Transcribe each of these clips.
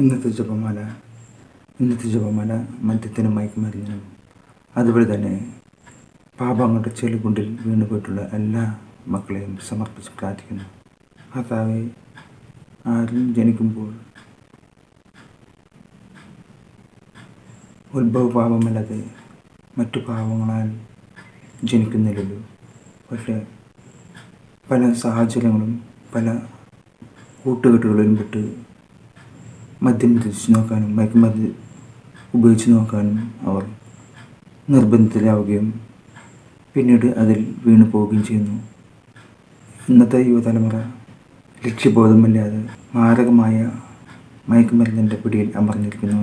ഇന്നത്തെ ജപമാല ഇന്നത്തെ ജപമാല മദ്യത്തിനും മയക്കുമരുന്നിനും. അതുപോലെ തന്നെ പാപങ്ങളുടെ ചെളികുണ്ടിൽ വീണുപോയിട്ടുള്ള എല്ലാ മക്കളെയും സമർപ്പിച്ച് പ്രാർത്ഥിക്കുന്നു. ഭർത്താവെ ആരും ജനിക്കുമ്പോൾ ഉത്ഭവ പാപമല്ലാതെ മറ്റു പാപങ്ങളാൽ ജനിക്കുന്നില്ലല്ലോ. പക്ഷേ പല സാഹചര്യങ്ങളും പല കൂട്ടുകെട്ടുകളിലും പെട്ട് മദ്യം രുചിച്ചു നോക്കാനും മയക്കുമരുന്ന് ഉപയോഗിച്ച് നോക്കാനും അവർ നിർബന്ധിതരാവുകയും പിന്നീട് അതിൽ വീണു പോവുകയും ചെയ്യുന്നു. ഇന്നത്തെ യുവതലമുറ ലക്ഷ്യബോധമില്ലാതെ മാരകമായ മയക്കുമരുന്നിന്റെ പിടിയിൽ അമർന്നിരിക്കുന്നു.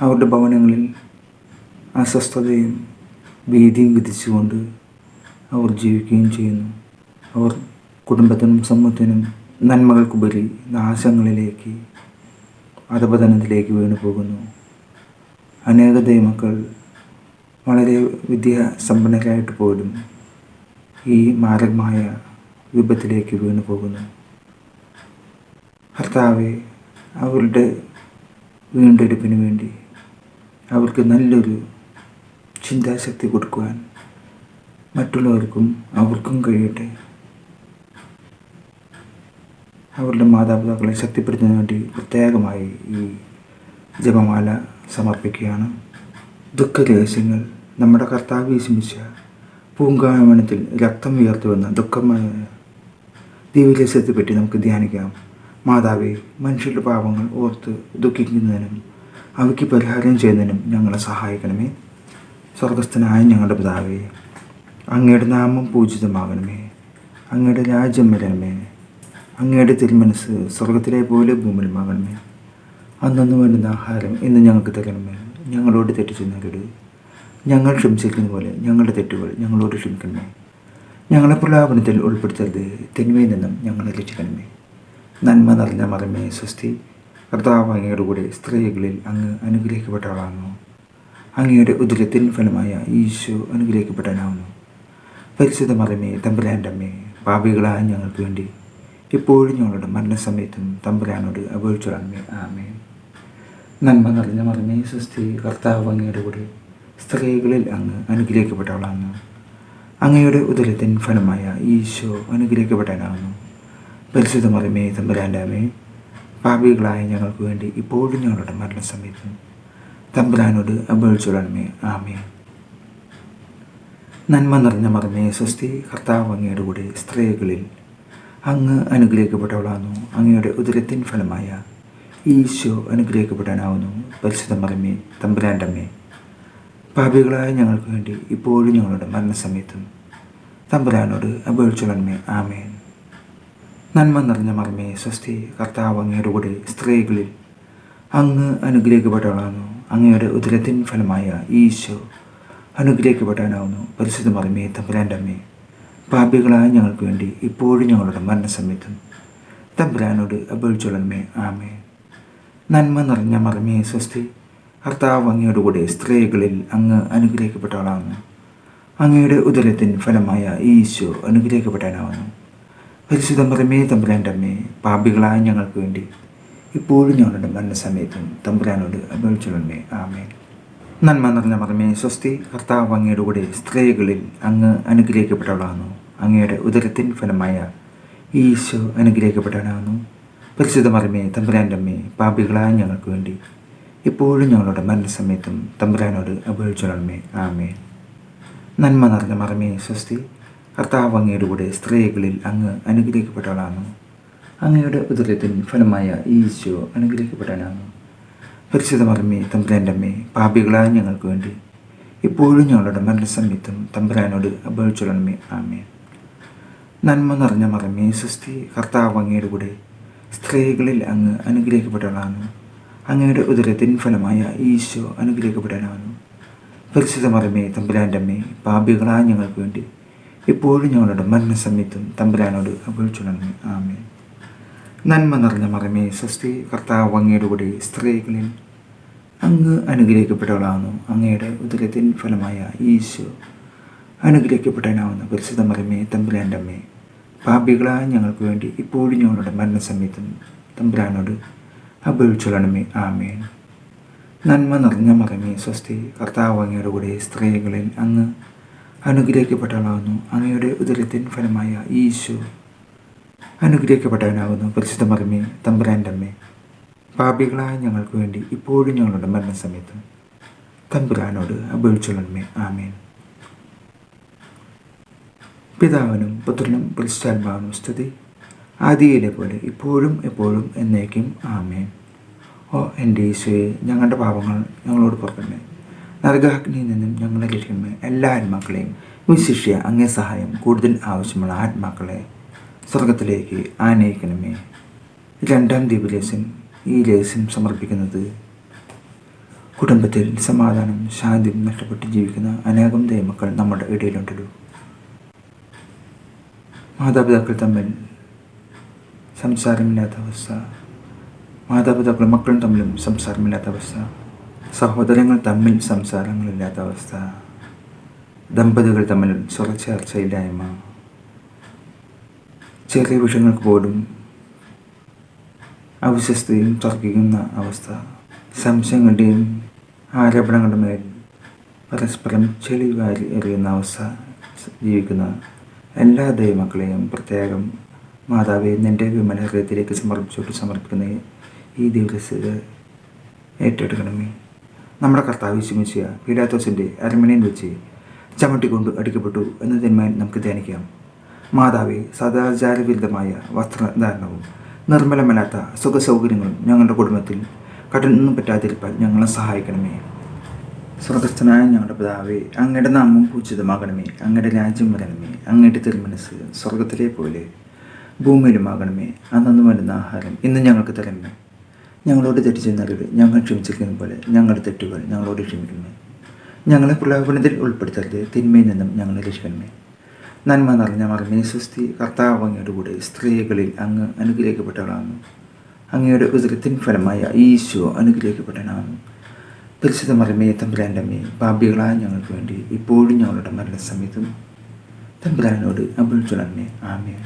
അവരുടെ ഭവനങ്ങളിൽ അസ്വസ്ഥതയും ഭീതിയും വിധിച്ചുകൊണ്ട് അവർ ജീവിക്കുകയും ചെയ്യുന്നു. അവർ കുടുംബത്തിനും സമൂഹത്തിനും നന്മകൾക്കുപരി നാശങ്ങളിലേക്ക് അധപതനത്തിലേക്ക് വീണു പോകുന്നു. അനേക ദൈവമക്കൾ വളരെ വിദ്യാസമ്പന്നരായിട്ട് പോലും ഈ മാരകമായ വിപത്തിലേക്ക് വീണു പോകുന്നു. ഭർത്താവെ അവരുടെ വീണ്ടെടുപ്പിന് വേണ്ടി അവർക്ക് നല്ലൊരു ചിന്താശക്തി കൊടുക്കുവാൻ മറ്റുള്ളവർക്കും അവർക്കും കഴിയട്ടെ. അവരുടെ മാതാപിതാക്കളെ ശക്തിപ്പെടുത്തുന്നതിന് വേണ്ടി പ്രത്യേകമായി ഈ ജപമാല സമർപ്പിക്കുകയാണ്. ദുഃഖരഹസ്യങ്ങൾ നമ്മുടെ കർത്താവ് വിശമിച്ച പൂങ്കാവനത്തിൽ രക്തം ഉയർത്തുവെന്ന ദുഃഖമായ ദിവ്യരഹസ്യത്തെപ്പറ്റി നമുക്ക് ധ്യാനിക്കാം. മാതാവേ മനുഷ്യരുടെ പാപങ്ങൾ ഓർത്ത് ദുഃഖിക്കുന്നതിനും അവയ്ക്ക് പരിഹാരം ചെയ്യുന്നതിനും ഞങ്ങളെ സഹായിക്കണമേ. സ്വർഗസ്ഥനായ ഞങ്ങളുടെ പിതാവേ അങ്ങയുടെ നാമം പൂജിതമാകണമേ. അങ്ങയുടെ രാജ്യം വരണമേ. അങ്ങയുടെ തിരുമനസ് സ്വർഗത്തിലെ പോലെ ഭൂമിയിലുമാകണമേ അന്നു വേണ്ടുന്ന ആഹാരം ഇന്ന് ഞങ്ങൾക്ക് തരണമേ. ഞങ്ങളോട് തെറ്റ് ചെയ്യുന്നവരോട്. ഞങ്ങൾ ക്ഷമിച്ചിരിക്കുന്ന പോലെ ഞങ്ങളുടെ തെറ്റുകൾ ഞങ്ങളോട് ക്ഷമിക്കണമേ. ഞങ്ങളെ പ്രലാപനത്തിൽ ഉൾപ്പെടുത്തരുത്. തിന്മയിൽ നിന്നും ഞങ്ങളെ രക്ഷിക്കണമേ. നന്മ നിറഞ്ഞ മറമേ സ്വസ്തി. കർത്താവ് കൂടെ സ്ത്രീകളിൽ അങ്ങ് അനുഗ്രഹിക്കപ്പെട്ട ആളാകുന്നു. അങ്ങയുടെ ഉദരത്തിൻ ഫലമായ ഈശോ അനുഗ്രഹിക്കപ്പെട്ടനാവുന്നു പരിശുദ്ധ മറമേ തമ്പുരാന്റെ അമ്മേ പാപികളായ ഞങ്ങൾക്ക് വേണ്ടി ഇപ്പോഴും ഞങ്ങളുടെ മരണസമയത്തും തമ്പുരാനോട് അപേക്ഷിച്ചു ആമേ നന്മ നിറഞ്ഞ മറിഞ്ഞ സ്വസ്തി കർത്താവ് അങ്ങയുടെ കൂടെ സ്ത്രീകളിൽ അങ്ങ് അനുഗ്രഹിക്കപ്പെട്ടവളാണ്. അങ്ങയുടെ ഉദരത്തിൻ ഫലമായ ഈശോ അനുഗ്രഹിക്കപ്പെട്ടവനാണ് പരിശുദ്ധ മറിമേ തമ്പുരാന്റെ അമ്മേ പാപികളായ ഞങ്ങൾക്ക് വേണ്ടി ഇപ്പോഴും ഞങ്ങളുടെ മരണസമയത്തും തമ്പുരാനോട് അപേക്ഷിച്ചുടണമേ ആമേ നന്മ നിറഞ്ഞ മറിഞ്ഞ സ്വസ്തി കർത്താവ് അങ്ങയുടെ കൂടെ സ്ത്രീകളിൽ അങ്ങ് അനുഗ്രഹിക്കപ്പെട്ടവളാകുന്നു. അങ്ങയുടെ ഉദരത്തിൻ ഫലമായ ഈശോ അനുഗ്രഹിക്കപ്പെടാനാവുന്നു. പരിശുദ്ധ മറമേ തമ്പുരാന്റമ്മേ. പാപികളായ ഞങ്ങൾക്ക് വേണ്ടി ഇപ്പോഴും ഞങ്ങളുടെ മരണസമയത്തും തമ്പുരാനോട് അപേക്ഷിച്ചോളമേ ആമേൻ. നന്മ നിറഞ്ഞ മറമേ സ്വസ്തി കർത്താവ് അങ്ങയുടെ കൂടെ സ്ത്രീകളിൽ അങ്ങ് അനുഗ്രഹിക്കപ്പെട്ടവളാകുന്നു. അങ്ങയുടെ ഉദരത്തിൻ ഫലമായ ഈശോ അനുഗ്രഹിക്കപ്പെടാനാവുന്നു. പരിശുദ്ധ മറമേ തമ്പുരാന്റെ അമ്മേ പാപികളായ ഞങ്ങൾക്ക് വേണ്ടി ഇപ്പോഴും ഞങ്ങളുടെ മരണസമയത്തും തമ്പുരാനോട് അപേക്ഷിച്ചോളമേ ആമേ നന്മ നിറഞ്ഞ മറമേ സ്വസ്തി കർത്താവ് അങ്ങയുടെ കൂടെ സ്ത്രീകളിൽ അങ്ങ് അനുഗ്രഹിക്കപ്പെട്ടവളാകുന്നു. അങ്ങയുടെ ഉദരത്തിൻ ഫലമായ ഈശോ അനുഗ്രഹിക്കപ്പെട്ടവനാവുന്നു പരിശുദ്ധ മറമേ തമ്പുരാന്റെ അമ്മേ പാപികളായ ഞങ്ങൾക്ക് വേണ്ടി ഇപ്പോഴും ഞങ്ങളുടെ മരണസമയത്തും തമ്പുരാനോട് അപേക്ഷിച്ചോളമേ ആമേ നന്മ നിറഞ്ഞ മറമേ സ്വസ്തി കർത്താവ് അങ്ങയുടെ കൂടെ സ്ത്രീകളിൽ അങ്ങ് അനുഗ്രഹിക്കപ്പെട്ടവളാണ് അങ്ങയുടെ ഉദരത്തിൻ ഫലമായ ഈശോ അനുഗ്രഹിക്കപ്പെട്ടവനാണ് പരിശുദ്ധ മറമേ തമ്പുരാന്റെ അമ്മേ പാപികളായ ഞങ്ങൾക്ക് വേണ്ടി ഇപ്പോഴും ഞങ്ങളുടെ മരണസമയത്തും തമ്പുരാനോട് അപേക്ഷിച്ചോളമേ ആമേ നന്മ നിറഞ്ഞ മറമേ സ്വസ്തി കർത്താവ് അങ്ങയുടെ കൂടെ സ്ത്രീകളിൽ അങ്ങ് അനുഗ്രഹിക്കപ്പെട്ടവളാകുന്നു. അങ്ങയുടെ ഉദരത്തിൻ ഫലമായ ഈശോ അനുഗ്രഹിക്കപ്പെടാനാകുന്നു പരിശുദ്ധ മറമ്മേ തമ്പുരാന്റെ അമ്മേ പാപികളായ ഞങ്ങൾക്ക് വേണ്ടി. ഇപ്പോഴും ഞങ്ങളുടെ മരണസമയത്തും തമ്പുരാനോട് അപേക്ഷിച്ചോളമേ ആമേ നന്മ നിറഞ്ഞ മറമേ സുസ്ഥി കർത്താവ് അങ്ങയുടെ കൂടെ സ്ത്രീകളിൽ അങ്ങ് അനുഗ്രഹിക്കപ്പെട്ടവളാണ് അങ്ങയുടെ ഉദരത്തിൻ ഫലമായ ഈശോ അനുഗ്രഹിക്കപ്പെടാനാണ് പരിശുദ്ധ മറമേ തമ്പുരാന്റെ അമ്മേ പാപികളായ ഞങ്ങൾക്ക് വേണ്ടി ഇപ്പോഴും ഞങ്ങളുടെ മരണസമയത്തും തമ്പുരാനോട് അപേക്ഷിച്ചോളമേ ആമേ നന്മ നിറഞ്ഞ മറമേ സ്വസ്തി കർത്താവ് അങ്ങയുടെ കൂടെ സ്ത്രീകളിൽ അങ്ങ് അനുഗ്രഹിക്കപ്പെട്ടവളാകുന്നു. അങ്ങയുടെ ഉദരത്തിൻ ഫലമായ ഈശോ അനുഗ്രഹിക്കപ്പെടാനാവുന്ന പരിശുദ്ധ മറമേ തമ്പുരാന്റെ അമ്മേ പാപികളായ ഞങ്ങൾക്ക് വേണ്ടി ഇപ്പോഴും ഞങ്ങളുടെ മരണസമയത്തും തമ്പുരാനോട് അപേക്ഷിച്ചൊള്ളണമേ ആമേൻ. നന്മ നിറഞ്ഞ മറമേ സ്വസ്തി കർത്താവ് അങ്ങയുടെ കൂടെ സ്ത്രീകളിൽ അങ്ങ് അനുഗ്രഹിക്കപ്പെട്ടവളാകുന്നു. അങ്ങയുടെ ഉദരത്തിൻ ഫലമായ ഈശോ അനുഗ്രഹിക്കപ്പെട്ടവനാകുന്നു. പരിശുദ്ധ മർമ്മേ തമ്പുരാന്റെ അമ്മേ. പാപികളായ ഞങ്ങൾക്ക് വേണ്ടി ഇപ്പോഴും ഞങ്ങളുടെ മരണസമയത്ത്. തമ്പുരാനോട് അപേക്ഷിച്ചുള്ളമേ ആമേൻ. പിതാവിനും പുത്രനും പരിശുദ്ധാത്മാവിനും സ്തുതി. ആദിയിലെ പോലെ ഇപ്പോഴും എപ്പോഴും എന്നേക്കും ആമേൻ. ഓ എന്റെ ഈശോയെ ഞങ്ങളുടെ പാപങ്ങൾ ഞങ്ങളോട് പുറക്കണമേ. നരകാഗ്നിയിൽ നിന്നും ഞങ്ങളെ രക്ഷിക്കണമേ. എല്ലാ ആത്മാക്കളെയും വിശിഷ്യ അങ്ങേ സഹായം കൂടുതൽ ആവശ്യമുള്ള ആത്മാക്കളെ. സ്വർഗത്തിലേക്ക് ആനയിക്കണമേ. രണ്ടാം ദ്വീപലേശം ഈ ലേശം സമർപ്പിക്കുന്നത് കുടുംബത്തിൽ സമാധാനം ശാന്തിയും നഷ്ടപ്പെട്ട് ജീവിക്കുന്ന അനേകം ദൈവമക്കൾ നമ്മുടെ ഇടയിലുണ്ടല്ലോ. മാതാപിതാക്കൾ തമ്മിൽ സംസാരമില്ലാത്ത അവസ്ഥ. മാതാപിതാക്കളും മക്കളും തമ്മിലും സംസാരമില്ലാത്ത അവസ്ഥ. സഹോദരങ്ങൾ തമ്മിൽ സംസാരങ്ങളില്ലാത്ത അവസ്ഥ. ദമ്പതികൾ തമ്മിൽ സ്വറച്ചേർച്ചയില്ലായ്മ ചെറിയ വിഷയങ്ങൾക്ക് പോലും അവിശ്വസ്തയും തർക്കിക്കുന്ന അവസ്ഥ. സംശയങ്ങളുടെയും ആരോപണങ്ങളുടെ മേൽ പരസ്പരം ചെളി വാരി എറിയുന്ന അവസ്ഥ ജീവിക്കുന്ന എല്ലാ ദൈവമക്കളെയും പ്രത്യേകം മാതാവെ നിന്റെ വിമല ഹൃദയത്തിലേക്ക് സമർപ്പിച്ചോട്ട് സമർപ്പിക്കുന്ന ഈ ദിവസത്തിൽ ഏറ്റെടുക്കണമേ. നമ്മുടെ കർത്താവ് വിശ്വസിച്ച പീലാത്തോസിന്റെ അരമനയിൽ വെച്ച് ചമട്ടിക്കൊണ്ട് അടിക്കപ്പെട്ടു എന്നതിന്മേൽ നമുക്ക് ധ്യാനിക്കാം. മാതാവെ സദാചാരവിരുദ്ധമായ വസ്ത്രധാരണവും നിർമ്മലമല്ലാത്ത സുഖസൗകര്യങ്ങളും ഞങ്ങളുടെ കുടുംബത്തിൽ കടന്നു പറ്റാതിരിക്കാൻ ഞങ്ങളെ സഹായിക്കണമേ. സ്വർഗസ്ഥനായ ഞങ്ങളുടെ പിതാവേ അങ്ങയുടെ നാമം പൂജിതമാകണമേ. അങ്ങയുടെ രാജ്യം വരണമേ. അങ്ങയുടെ തിരുമനസ് സ്വർഗത്തിലെ പോലെ ഭൂമിയിലുമാകണമേ. അന്നു വരുന്ന ആഹാരം ഇന്ന് ഞങ്ങൾക്ക് തരണമേ. ഞങ്ങളോട് തെറ്റ് ചെയ്യുന്നവരോട് ഞങ്ങൾ ക്ഷമിച്ചിരിക്കുന്ന പോലെ ഞങ്ങളുടെ തെറ്റുകൾ ഞങ്ങളോട് ക്ഷമിക്കണമേ. ഞങ്ങളെ പ്രലോഭനത്തിൽ ഉൾപ്പെടുത്തരുത്. തിന്മയിൽ നിന്നും ഞങ്ങളെ രക്ഷിക്കണമേ. നന്മ നിറഞ്ഞ മറമേ സുസ്ഥി കർത്താവ് അങ്ങയുടെ കൂടെ സ്ത്രീകളിൽ അങ്ങ് അനുഗ്രഹിക്കപ്പെട്ടവളാണ് അങ്ങയുടെ ഉദരത്തിൻ ഫലമായ ഈശോ അനുഗ്രഹിക്കപ്പെട്ടവനാണ് പരിശുദ്ധ മറമേ തമ്പുരാന്റെ അമ്മേ പാപികളായ ഞങ്ങൾക്ക് വേണ്ടി ഇപ്പോഴും ഞങ്ങളുടെ മരണസമയത്തും തമ്പുരാനോട് അപേക്ഷിച്ചുണമേ ആമേ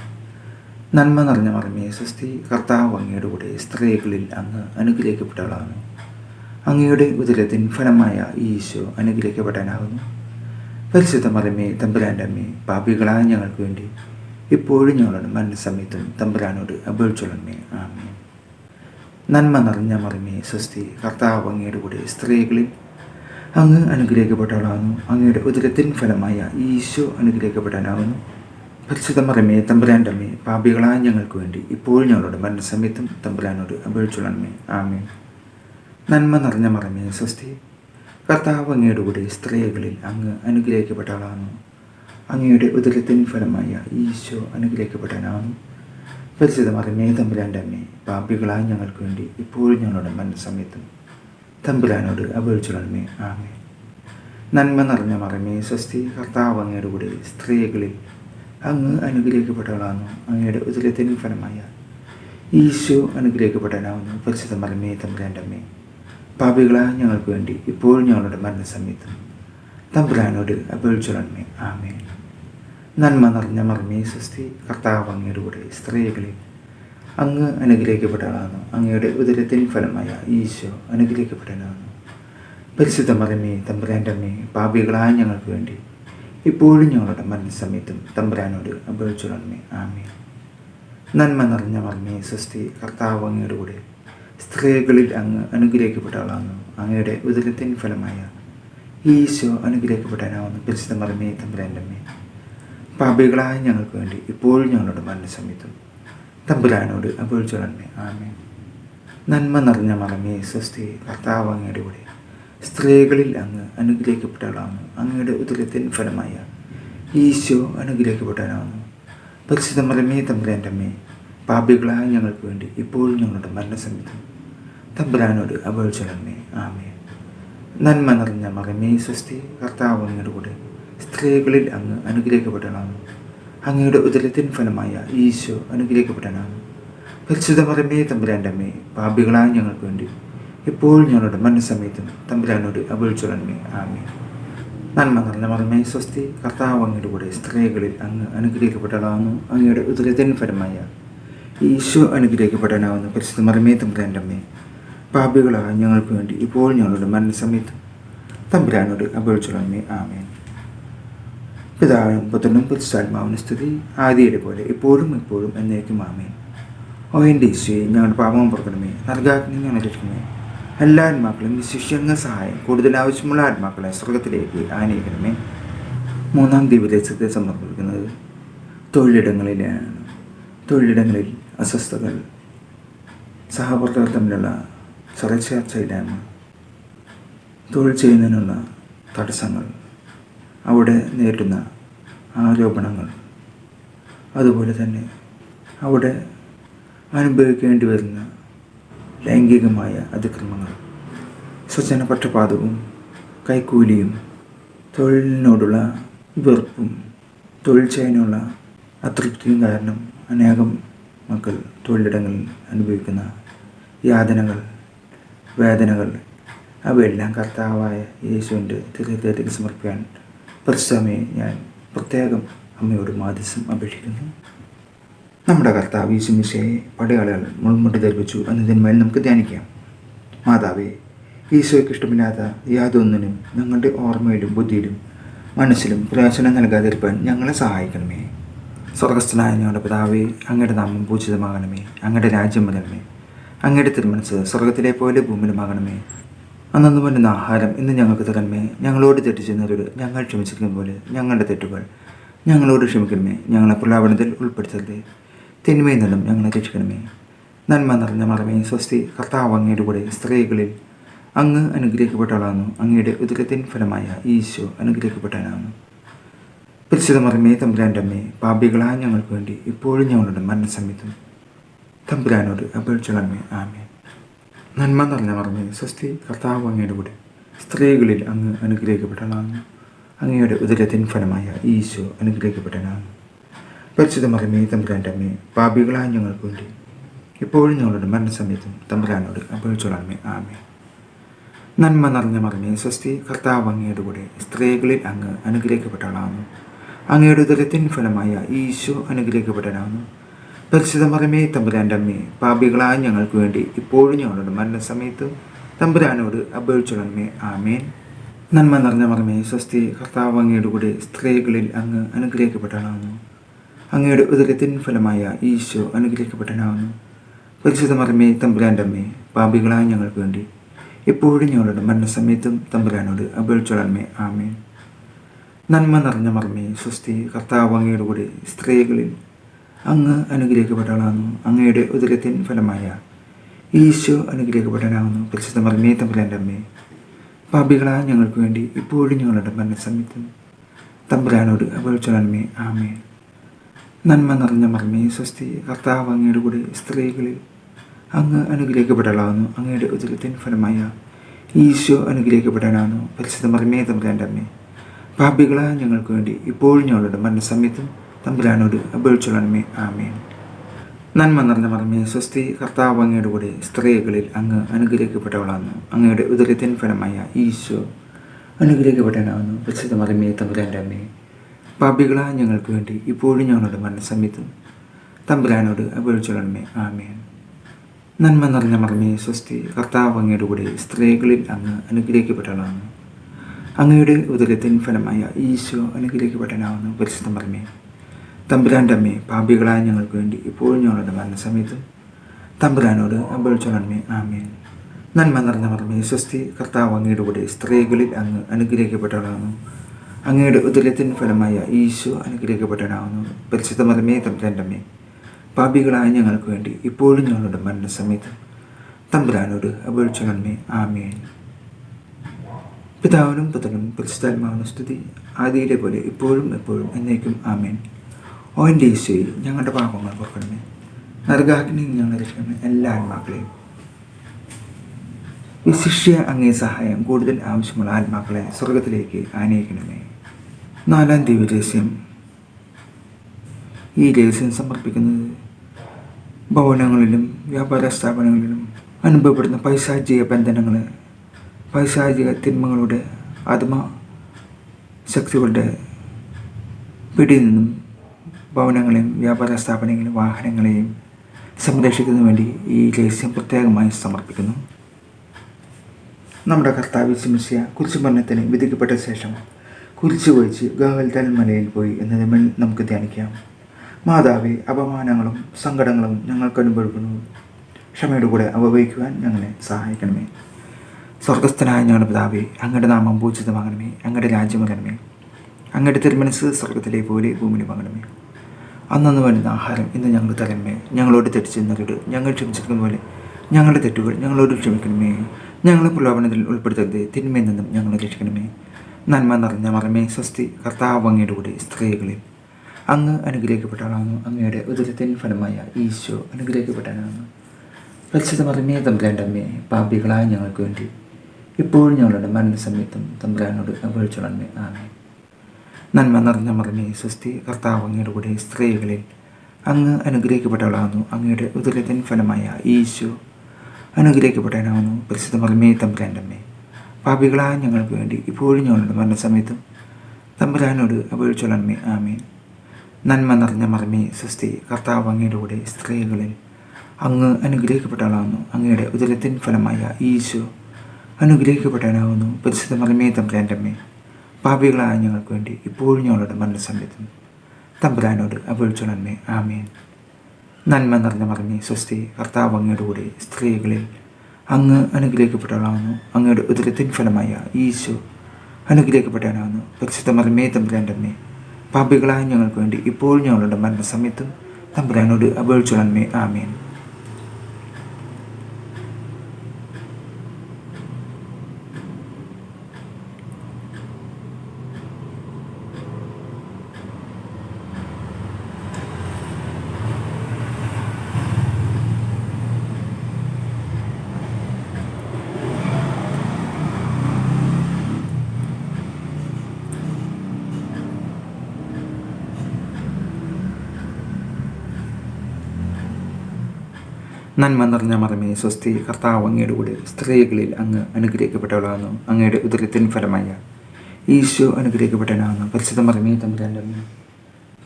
നന്മ നിറഞ്ഞ മറമേ സ്വസ്തി കർത്താവ് അങ്ങയുടെ കൂടെ സ്ത്രീകളിൽ അങ്ങ് അനുഗ്രഹിക്കപ്പെട്ടവളാണ് അങ്ങയുടെ ഉദരത്തിൻ ഫലമായ ഈശോ അനുഗ്രഹിക്കപ്പെടാനാകുന്നു പരിശുദ്ധ മലമേ തമ്പുരാന്റെ അമ്മേ പാപികളായ ഞങ്ങൾക്ക് വേണ്ടി ഇപ്പോഴും ഞങ്ങളുടെ മരണസമയത്തും തമ്പുരാനോട് അപേക്ഷിച്ചുള്ളമേ ആമേ നന്മ നിറഞ്ഞ മറിമേ സ്വസ്തി കർത്താവ് അങ്ങയുടെ കൂടെ സ്ത്രീകളിൽ അങ്ങ് അനുഗ്രഹിക്കപ്പെട്ടവളാകുന്നു. അങ്ങയുടെ ഉദരത്തിൻ ഫലമായ ഈശോ അനുഗ്രഹിക്കപ്പെടാനാകുന്നു. പരിശുദ്ധ മറിമേ തമ്പുരാന്റെ അമ്മേ പാപികളായ ഞങ്ങൾക്ക് വേണ്ടി ഇപ്പോഴും ഞങ്ങളുടെ മരണസമയത്തും തമ്പുരാനോട് അപേക്ഷിച്ചുള്ളമേ ആമേ നന്മ നിറഞ്ഞ മറിമേ സ്വസ്തി കർത്താവ് അങ്ങയുടെ കൂടെ സ്ത്രീകളിൽ അങ്ങ് അനുഗ്രഹിക്കപ്പെട്ടവളാകുന്നു അങ്ങയുടെ ഉദരത്തിൻ ഫലമായ ഈശോ അനുഗ്രഹിക്കപ്പെട്ടവനാണ്. പരിശുദ്ധ മറിമേ തമ്പുരാന്റെ അമ്മേ പാപികളായ ഞങ്ങൾക്ക് വേണ്ടി ഇപ്പോഴും ഞങ്ങളുടെ മനസ്സമയത്തും തമ്പുരാനോട് അപേക്ഷിച്ചുള്ളമേ ആമേ നന്മ നിറഞ്ഞ മറമേ സ്വസ്തി കർത്താവ് അങ്ങയുടെ കൂടെ സ്ത്രീകളിൽ അങ്ങ് അനുഗ്രഹിക്കപ്പെട്ടവളാണ്. അങ്ങയുടെ ഉദരത്തിന് ഫലമായ ഈശോ അനുഗ്രഹിക്കപ്പെട്ടവനാവുന്നു പരിശുദ്ധ മറമേ തമ്പുരാന്റെ അമ്മേ. പാപികളായ ഞങ്ങൾക്ക് വേണ്ടി ഇപ്പോഴും ഞങ്ങളുടെ മരണസമയത്തും തമ്പുരാനോട് അപേക്ഷിച്ചുടമേ ആമേ നന്മ നിറഞ്ഞ മർമ്മേ സ്വസ്തി. കർത്താവ് അങ്ങയുടെ അങ്ങ് അനുഗ്രഹിക്കപ്പെട്ടാണ് അങ്ങയുടെ ഉദരത്തിൻ ഫലമായ ഈശോ അനുഗ്രഹിക്കപ്പെടാനാകുന്നു പരിശുദ്ധ മറമേ തമ്പുരാന്റെ അമ്മേ പാപികളായ ഞങ്ങൾക്ക് വേണ്ടി ഇപ്പോഴും ഞങ്ങളുടെ മരണസമയത്തും തമ്പുരാനോട് അപേക്ഷിച്ചുടമേ ആമേ നന്മ നിറഞ്ഞ മർമ്മേ സ്വസ്തി. കർത്താവ് അങ്ങയുടെ കൂടെ സ്ത്രീകളിൽ അങ്ങ് അനുഗ്രഹിക്കപ്പെട്ടവളാകുന്നു. അങ്ങയുടെ ഉദരത്തിൻ ഫലമായ ഈശോ അനുഗ്രഹിക്കപ്പെടാനാവുന്നു. പരിശുദ്ധ മറമേ തമ്പുരാന്റെ അമ്മേ പാപികളായ ഞങ്ങൾക്ക് വേണ്ടി ഇപ്പോഴും ഞങ്ങളുടെ മരണസമയത്തും തമ്പുരാനോട് അപേക്ഷിച്ചോളമേ ആമേ നന്മ നിറഞ്ഞ മറമേ സ്വസ്തി കർത്താവ് അങ്ങയുടെ കൂടെ. സ്ത്രീകളിൽ അങ്ങ് അനുഗ്രഹിക്കപ്പെട്ടവളാകുന്നു. അങ്ങയുടെ ഉദരത്തിൻ ഫലമായ ഈശോ അനുഗ്രഹിക്കപ്പെട്ടവനാകുന്നു പരിശുദ്ധ മറമേ തമ്പുരാന്റെ അമ്മേ പാപികളായ ഞങ്ങൾക്ക് വേണ്ടി ഇപ്പോഴും ഞങ്ങളുടെ മരണസമയത്തും തമ്പുരാനോട് അപേക്ഷിച്ചേ ആമേ നന്മ നിറഞ്ഞ മകമേ സ്വസ്തി കർത്താവ് സ്ത്രീകളിൽ അങ്ങ് അനുഗ്രഹിക്കപ്പെട്ടവനാകുന്നു അങ്ങയുടെ ഉദരത്തിൻ ഫലമായ ഈശോ അനുഗ്രഹിക്കപ്പെട്ടവനാകുന്നു പരിശുദ്ധ മറമേ തമ്പുരാന്റെ അമ്മേ പാപികളായ ഞങ്ങൾക്ക് വേണ്ടി ഇപ്പോഴും ഞങ്ങളുടെ മനസ്സമയത്തും തമ്പുരാനോട് അപേക്ഷിച്ചേ ആമേ നന്മ നിറഞ്ഞ മറമേ സ്വസ്തി കർത്താവ് അങ്ങയുടെ കൂടെ സ്ത്രീകളിൽ അങ്ങ് അനുഗ്രഹിക്കപ്പെട്ടതാണ് അങ്ങയുടെ ഉദരത്തിൻ ഫലമായ ഈശോ അനുഗ്രഹിക്കപ്പെടാനാവുന്ന പരിശുദ്ധ മറമേ തമ്പുരാന്റെ അമ്മേ പാപികളായ ഞങ്ങൾക്ക് വേണ്ടി ഇപ്പോൾ ഞങ്ങളുടെ മരണസമയത്ത് തമ്പുരാനോട് അപേക്ഷിച്ചോളമേ ആമേൻ. പിതാവിനും പുത്രനും പുരുഷാത്മാവിന് സ്തുതി. ആദിയുടെ പോലെ ഇപ്പോഴും ഇപ്പോഴും എന്നേക്കും ആമേൻ. ഓ എന്റെ ഈശോയെ ഞങ്ങളുടെ പാപം പുറക്കണമേ നൽകാഗ്നി ഞങ്ങൾ എല്ലാ ആത്മാക്കളും വിശിഷ്യങ്ങൾ സഹായം കൂടുതൽ ആവശ്യമുള്ള ആത്മാക്കളെ സ്വർഗത്തിലേക്ക് ആനയിക്കണമേ. മൂന്നാം ദിവദേശത്തെ സമർപ്പിക്കുന്നത് തൊഴിലിടങ്ങളിലാണ്. തൊഴിലിടങ്ങളിൽ അസ്വസ്ഥതകൾ സഹപ്രവർത്തകർ തമ്മിലുള്ള ചർച്ചയില്ലായ്മ തൊഴിൽ ചെയ്യുന്നതിനുള്ള തടസ്സങ്ങൾ. അവിടെ നേരിടുന്ന ആരോപണങ്ങൾ. അതുപോലെ തന്നെ അവിടെ അനുഭവിക്കേണ്ടി വരുന്ന ലൈംഗികമായ അതിക്രമങ്ങൾ. സ്വജന പക്ഷപാതവും കൈക്കൂലിയും തൊഴിലിനോടുള്ള വെറുപ്പും തൊഴിൽ ചെയ്യാനുള്ള അതൃപ്തിയും കാരണം അനേകം മക്കൾ തൊഴിലിടങ്ങളിൽ അനുഭവിക്കുന്ന യാതനകൾ. വേദനകൾ. അവയെല്ലാം കർത്താവായ യേശുവിന്റെ ഹൃദയത്തിൽ സമർപ്പിക്കാൻ പരിശ്രമയെ ഞാൻ പ്രത്യേകം അമ്മയോട് മാധ്യസം അപേക്ഷിക്കുന്നു. നമ്മുടെ കർത്താവ് യേശു മിശയെ പടയാളികൾ മുൾമുട്ടി ധരിപ്പിച്ചു എന്നതിന്മേൽ നമുക്ക് ധ്യാനിക്കാം. മാതാവേ ഈശോയ്ക്ക് ഇഷ്ടമില്ലാത്ത യാതൊന്നിനും ഞങ്ങളുടെ ഓർമ്മയിലും ബുദ്ധിയിലും മനസ്സിലും പ്രയോജനം നൽകാതിരിക്കാൻ ഞങ്ങളെ സഹായിക്കണമേ. സ്വർഗസ്ഥനായ ഞങ്ങളുടെ പിതാവേ അങ്ങയുടെ നാമം പൂജിതമാകണമേ. അങ്ങയുടെ രാജ്യം വരണമേ. അങ്ങയുടെ തിരുമനസ് സ്വർഗത്തിലെ പോലെ ഭൂമിയിലുമാകണമേ. അന്നു പറ്റുന്ന ആഹാരം ഇന്ന് ഞങ്ങൾക്ക് തരണമേ. ഞങ്ങളോട് തെറ്റ് ഞങ്ങൾ ക്ഷമിച്ചിരിക്കുന്ന പോലെ ഞങ്ങളുടെ തെറ്റുകൾ. ഞങ്ങളോട് ക്ഷമിക്കണമേ. ഞങ്ങളെ പ്രലാപനത്തിൽ ഉൾപ്പെടുത്തരുതേ. തിന്മയിൽ നിന്നും ഞങ്ങളെ രക്ഷിക്കണമേ. നന്മ നിറഞ്ഞ മറമേ. സ്വസ്തി കർത്താവ് അങ്ങയുടെ കൂടെ സ്ത്രീകളിൽ അങ്ങ് അനുഗ്രഹിക്കപ്പെട്ടവളാകുന്നു. അങ്ങയുടെ ഉദരത്തിൻ ഫലമായ ഈശോ അനുഗ്രഹിക്കപ്പെട്ടവനാകുന്നു. പരിശുദ്ധ മറമേ തമ്പുരാന്റെ അമ്മേ പാപികളായ ഞങ്ങൾക്ക് വേണ്ടി ഇപ്പോഴും ഞങ്ങളുടെ മരണസമയത്തും തമ്പുരാനോട് അപേക്ഷിച്ചു ആമേ നന്മ നിറഞ്ഞ മറമേ സ്വസ്തി കർത്താവ് അങ്ങയുടെ കൂടെ. സ്ത്രീകളിൽ അങ്ങ് അനുഗ്രഹിക്കപ്പെട്ടാണ് അങ്ങയുടെ ഉദരത്തിൻ ഫലമായ ഈശോ അനുഗ്രഹിക്കപ്പെട്ടനാണ് പരിശുദ്ധ മറമേ തമ്പുരാന്റെ അമ്മേ പാപികളായ ഞങ്ങൾക്ക് വേണ്ടി. ഇപ്പോഴും ഞങ്ങളുടെ മരണസമയത്തും തമ്പുരാനോട് അപേക്ഷിച്ചോളാമേ ആമേ നന്മ നിറഞ്ഞ മറമേ സ്വസ്തി കർത്താവ് അങ്ങയുടെ കൂടെ. സ്ത്രീകളിൽ അങ്ങ് അനുഗ്രഹിക്കപ്പെട്ടവളാകുന്നു. അങ്ങയുടെ ഉദരത്തിൻ ഫലമായ ഈശോ അനുഗ്രഹിക്കപ്പെട്ടവനാകുന്നു. പരിശുദ്ധ മറമേ തമ്പുരാന്റെ അമ്മേ പാപികളായ ഞങ്ങൾക്ക് വേണ്ടി ഇപ്പോഴും ഞങ്ങളുടെ മരണസമയത്ത് തമ്പുരാനോട് അപേക്ഷിച്ചോളമേ ആമേൻ. നന്മ നിറഞ്ഞ മറമേ സ്വസ്തി കർത്താവ് അങ്ങയുടെ കൂടെ സ്ത്രീകളിൽ അങ്ങ് അനുഗ്രഹിക്കപ്പെട്ടവളാകുന്നു അങ്ങയുടെ ഉദരത്തിൻ ഫലമായ ഈശോ അനുഗ്രഹിക്കപ്പെട്ടനാവുന്നു പരിശുദ്ധ മറമേ തമ്പുരാന്റെ അമ്മേ പാപികളായ ഞങ്ങൾക്ക് വേണ്ടി എപ്പോഴും ഞങ്ങളുടെ മരണസമയത്തും തമ്പുരാനോട് അപേക്ഷിച്ചോളമേ ആമേൻ. നന്മ നിറഞ്ഞ മറമേ സ്വസ്തി കർത്താവ് അങ്ങയുടെ കൂടെ സ്ത്രീകളിൽ അങ്ങ് അനുഗ്രഹിക്കപ്പെട്ടവളാകുന്നു. അങ്ങയുടെ ഉദരത്തിൻ ഫലമായ ഈശോ അനുഗ്രഹിക്കപ്പെട്ടവനാകുന്നു. പരിശുദ്ധ മറമേ തമ്പുരാന്റെ അമ്മേ പാപികളായ ഞങ്ങൾക്ക് വേണ്ടി ഇപ്പോഴും ഞങ്ങളുടെ മരണസമയത്തും തമ്പുരാനോട് അപേക്ഷിച്ചോളമേ ആമേ നന്മ നിറഞ്ഞ മർമ്മേ സ്വസ്തി കർത്താവ് അങ്ങയുടെ കൂടെ സ്ത്രീകളിൽ അങ്ങ് അനുഗ്രഹിക്കപ്പെടാനാകുന്നു അങ്ങയുടെ ഉദരത്തിൻ ഫലമായ ഈശോ അനുഗ്രഹിക്കപ്പെടാനാകുന്നു പരിശുദ്ധ മറിമേ തമ്പുരാന്റെ അമ്മേ പാപികളായ ഞങ്ങൾക്ക് വേണ്ടി ഇപ്പോഴും ഞങ്ങളുടെ മരണസമയത്തും തമ്പുരാനോട് അപേക്ഷിച്ചുള്ളമേ ആമേൻ. നന്മ നിറഞ്ഞ മറമേ സ്വസ്തി കർത്താവ് അങ്ങയുടെ കൂടെ സ്ത്രീകളിൽ അങ്ങ് അനുഗ്രഹിക്കപ്പെട്ടവളാണ്. അങ്ങയുടെ ഉദരത്തിൻ ഫലമായ ഈശോ അനുഗ്രഹിക്കപ്പെട്ടവനാകുന്നു. പ്രസിദ്ധ മറമേ തമ്പുരാന്റെ അമ്മേ പാപികളായ ഞങ്ങൾക്ക് വേണ്ടി ഇപ്പോഴും ഞങ്ങളുടെ മരണസമയത്തും തമ്പുരാനോട് അപേക്ഷിച്ചുള്ളമേ ആമേൻ. നന്മ നിറഞ്ഞ മറമേ സ്വസ്തി കർത്താവ് അങ്ങയുടെ കൂടെ സ്ത്രീകളിൽ അങ്ങ് അനുഗ്രഹിക്കപ്പെട്ടവളാണ്. അങ്ങയുടെ ഉദരത്തിൻ ഫലമായ ഈശോ അനുഗ്രഹിക്കപ്പെട്ടനാവുന്നു പരിശുദ്ധ മറമേ തമ്പുരാന്റെ അമ്മയെ പാപികളായ ഞങ്ങൾക്ക് വേണ്ടി ഇപ്പോഴും ഞങ്ങളുടെ മരണസമയത്ത് തമ്പുരാനോട് അപേക്ഷിച്ചോളമേ ആമേൻ. നന്മ നിറഞ്ഞ മറമേ സ്വസ്തി കർത്താവ് അങ്ങയുടെ കൂടെ സ്ത്രീകളിൽ അങ്ങ് അനുഗ്രഹിക്കപ്പെട്ടവളാകുന്നു. അങ്ങയുടെ ഉദരത്തിന് ഫലമായ ഈശോ അനുഗ്രഹിക്കപ്പെട്ടവനാകുന്നു. പരിശുദ്ധ മർമ്മേ തമ്പുരാന്റെ അമ്മേ പാപികളായ ഞങ്ങൾക്ക് വേണ്ടി ഇപ്പോഴും ഞങ്ങളുടെ മരണസമയത്ത് തമ്പുരാനോട് അപേക്ഷിക്കണമേ ആമേൻ. പിതാവിനും പുത്രനും പരിശുദ്ധാത്മാവിനും സ്തുതി. ആദിയിലെ പോലെ ഇപ്പോഴും എപ്പോഴും എന്നേക്കും ആമേൻ. ഓ എന്റെ ഈശോയിൽ ഞങ്ങളുടെ പാപങ്ങൾ പുറക്കണമേ. നരകാഗ്നി ഞങ്ങൾ രക്ഷിക്കണമേ. എല്ലാ ആത്മാക്കളെയും. വിശിഷ്യ അങ്ങേ സഹായം കൂടുതൽ ആവശ്യമുള്ള ആത്മാക്കളെ സ്വർഗത്തിലേക്ക് ആനയിക്കണമേ. നാലാം ദിവ്യ രഹസ്യം. ഈ രഹസ്യം സമർപ്പിക്കുന്നത് ഭവനങ്ങളിലും വ്യാപാര സ്ഥാപനങ്ങളിലും അനുഭവപ്പെടുന്ന പൈശാചിക ബന്ധനങ്ങൾ പൈശാചിക തിന്മകളുടെ ആത്മ ശക്തികളുടെ പിടിയിൽ നിന്നും ഭവനങ്ങളെയും വ്യാപാര സ്ഥാപനങ്ങളെയും വാഹനങ്ങളെയും സംരക്ഷിക്കുന്നതിന് വേണ്ടി ഈ രഹസ്യം പ്രത്യേകമായി സമർപ്പിക്കുന്നു. നമ്മുടെ കർത്താവ് ശിമിഷ്യ കുരിശുമരണത്തിന് വിധിക്കപ്പെട്ട ശേഷം കുരിച്ചു വഹിച്ച് ഗാവൽതൽ മലയിൽ പോയി എന്നതിന്മേൽ നമുക്ക് ധ്യാനിക്കാം. മാതാവെ അപമാനങ്ങളും സങ്കടങ്ങളും ഞങ്ങൾക്ക് അനുഭവിക്കുന്നു ക്ഷമയുടെ കൂടെ അവവഹിക്കുവാൻ ഞങ്ങളെ സഹായിക്കണമേ. സ്വർഗസ്ഥനായ ഞങ്ങളുടെ പിതാവി അങ്ങയുടെ നാമം പൂജിതമാകണമേ അങ്ങയുടെ രാജ്യം അങ്ങയുടെ തിരുമനസ് സ്വർഗത്തിലെ പോലെ ഭൂമിയിൽ വാങ്ങണമേ അന്നു വരുന്ന ആഹാരം ഇന്ന് ഞങ്ങൾ തരമേ. ഞങ്ങളോട് തെറ്റിച്ചെന്നവരോട് ഞങ്ങൾ ക്ഷമിച്ചിരിക്കുന്ന പോലെ ഞങ്ങളുടെ തെറ്റുകൾ ഞങ്ങളോട് ക്ഷമിക്കണമേ. ഞങ്ങളെ പ്രലോഭനത്തിൽ ഉൾപ്പെടുത്തരുത്. തിന്മയിൽ നിന്നും ഞങ്ങൾ രക്ഷിക്കണമേ. നന്മ നിറഞ്ഞ മറമേ. സ്വസ്തി കർത്താവ് അങ്ങയുടെ കൂടെ സ്ത്രീകളിൽ അങ്ങ് അനുഗ്രഹിക്കപ്പെട്ടവളാണ് അങ്ങയുടെ ഉദരത്തിന് ഫലമായ ഈശോ അനുഗ്രഹിക്കപ്പെട്ടവനാണ് പരിശുദ്ധ മറമേ തമ്പുരാന്റെ അമ്മയെ പാപികളായ ഞങ്ങൾക്ക് വേണ്ടി ഇപ്പോഴും ഞങ്ങളുടെ മരണസമയത്തും തമ്പുരാനോട് അപേക്ഷിച്ചോളമേ ആമേ നന്മ നിറഞ്ഞ മറിഞ്ഞ സ്വസ്തി കർത്താവ് അങ്ങയുടെ കൂടെ സ്ത്രീകളിൽ അങ്ങ് അനുഗ്രഹിക്കപ്പെട്ടവളാകുന്നു. അങ്ങയുടെ ഉദരത്തിൻ ഫലമായ ഈശോ അനുഗ്രഹിക്കപ്പെട്ടവനാകുന്നു. പരിശുദ്ധ മറിമേ തമ്പുരാന്റെ അമ്മേ പാപികളായ ഞങ്ങൾക്ക് വേണ്ടി ഇപ്പോഴും ഞങ്ങളുടെ മരണസമയത്തും തമ്പുരാനോട് അപേക്ഷിച്ചോളമേ ആമേൻ. നന്മ നിറഞ്ഞ മറിമേ സ്വസ്തി കർത്താവ് അങ്ങയുടെ കൂടെ സ്ത്രീകളിൽ അങ്ങ് അനുഗ്രഹിക്കപ്പെട്ടവളാകുന്നു. അങ്ങയുടെ ഉദരത്തിൻ ഫലമായ ഈശോ അനുഗ്രഹിക്കപ്പെട്ടവനാകുന്നു. പരിശുദ്ധ മറിമേ തമ്പുരാന്റെ അമ്മേ പാപികളായ ഞങ്ങൾക്ക് വേണ്ടി ഇപ്പോഴും ഞങ്ങളുടെ മരണസമയത്തും തമ്പുരാനോട് അപേക്ഷിച്ചോളമേ ആമേൻ. നന്മ നിറഞ്ഞ മറിഞ്ഞ് സ്വസ്തി കർത്താവ് അങ്ങയുടെ കൂടെ സ്ത്രീകളിൽ അങ്ങ് അനുഗ്രഹിക്കപ്പെട്ടവളാകുന്നു അങ്ങയുടെ ഉദരത്തിൻ ഫലമായ ഈശോ അനുഗ്രഹിക്കപ്പെട്ടവനാകുന്നു പരിശുദ്ധ മറിമേ തമ്പുരാന്റെ അമ്മേ പാപികളായ ഞങ്ങൾക്ക് വേണ്ടി ഇപ്പോഴും ഞങ്ങളുടെ മരണസമയത്തും തമ്പുരാനോട് അപേക്ഷിച്ചോളമേ ആമേൻ. നന്മ നിറഞ്ഞ മറമേ സ്വസ്തി കർത്താവ് അങ്ങയുടെ കൂടെ സ്ത്രീകളിൽ അങ്ങ് അനുഗ്രഹിക്കപ്പെട്ടവളാകുന്നു. അങ്ങയുടെ ഉദരത്തിൻ ഫലമായ ഈശോ അനുഗ്രഹിക്കപ്പെട്ടവനാകുന്നു. പരിശുദ്ധ മറമേ തമ്പുരാന്റെ